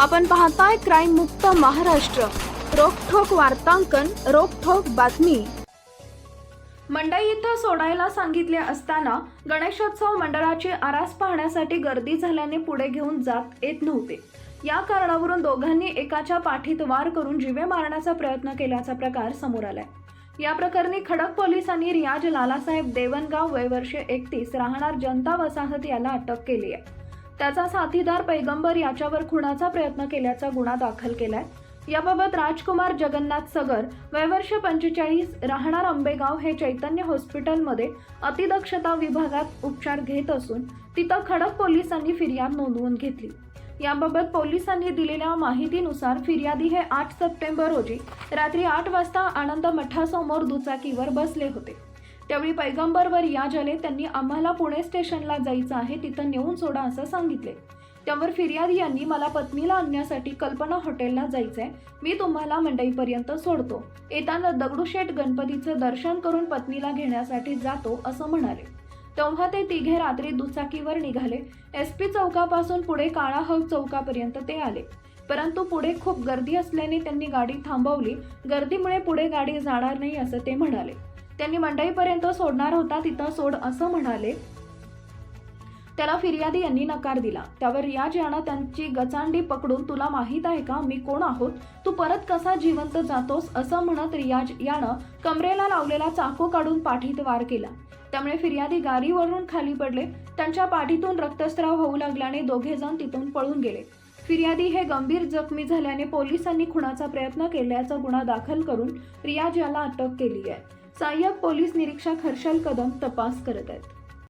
आपण पाहताय क्राईम मुक्त महाराष्ट्र. रोखोक वार्तांकन रोखोक बातमी. मंडई इथं सोडायला सांगितले असताना गणेशोत्सव मंडळाची आरास पाहण्यासाठी गर्दी झाल्याने पुढे घेऊन जात येत नव्हते. या कारणावरून दोघांनी एकाच्या पाठीत वार करून जीवे मारण्याचा प्रयत्न केल्याचा प्रकार समोर आलाय. या प्रकरणी खडक पोलिसांनी रियाज लालासाहेब देवनगाव वयवर्षे एकतीस राहणार जनता वसाहत याला अटक केली आहे. त्याचा साथीदार पैगंबर याच्यावर खुणाचा प्रयत्न केल्याचा गुन्हा दाखल केलाय. याबाबत राजकुमार जगन्नाथ सगर वयवर्ष पंचेचाळीस राहणार आंबेगाव हे चैतन्य हॉस्पिटलमध्ये अतिदक्षता विभागात उपचार घेत असून तिथं खडक पोलिसांनी फिर्याद नोंदवून घेतली. याबाबत पोलिसांनी दिलेल्या माहितीनुसार फिर्यादी हे आठ सप्टेंबर रोजी रात्री आठ वाजता आनंद मठासमोर दुचाकीवर बसले होते. त्यावेळी पैगंबर या रियाज त्यांनी आम्हाला पुणे स्टेशनला जायचं आहे तिथं नेऊन सोडा असं सांगितले. त्यावर फिर्यादी यांनी मला पत्नीला आणण्यासाठी कल्पना हॉटेलला जायचंय मी तुम्हाला मंडईपर्यंत सोडतो. येताना दगडूशेठ गणपतीचं दर्शन करून पत्नीला घेण्यासाठी जातो असं म्हणाले. तेव्हा ते तिघे रात्री दुचाकीवर निघाले. एस पी चौकापासून पुढे काळा हौद चौकापर्यंत ते आले. परंतु पुढे खूप गर्दी असल्याने त्यांनी गाडी थांबवली. गर्दीमुळे पुढे गाडी जाणार नाही असं ते म्हणाले. त्यांनी मंडईपर्यंत सोडणार होता तिथं सोड असं म्हणाले. त्याला फिर्यादी यांनी नकार दिला. त्यावर रियाज यानं त्यांची गचांडी पकडून तुला माहीत आहे का? मी कोण आहोत? तू परत कसा जिवंत जातोस? असं म्हणत रियाज यानं कमरेला लावलेला चाकू काढून पाठीत वार केला. त्यामुळे फिर्यादी गाडीवरून खाली पडले. त्यांच्या पाठीतून रक्तस्राव होऊ लागल्याने दोघे जण तिथून पळून गेले. फिर्यादी हे गंभीर जखमी झाल्याने पोलिसांनी खुणाचा प्रयत्न केल्याचा गुन्हा दाखल करून रियाज याला अटक केली आहे. सहाय्यक पोलीस निरीक्षक हर्षल कदम तपास करत आहेत.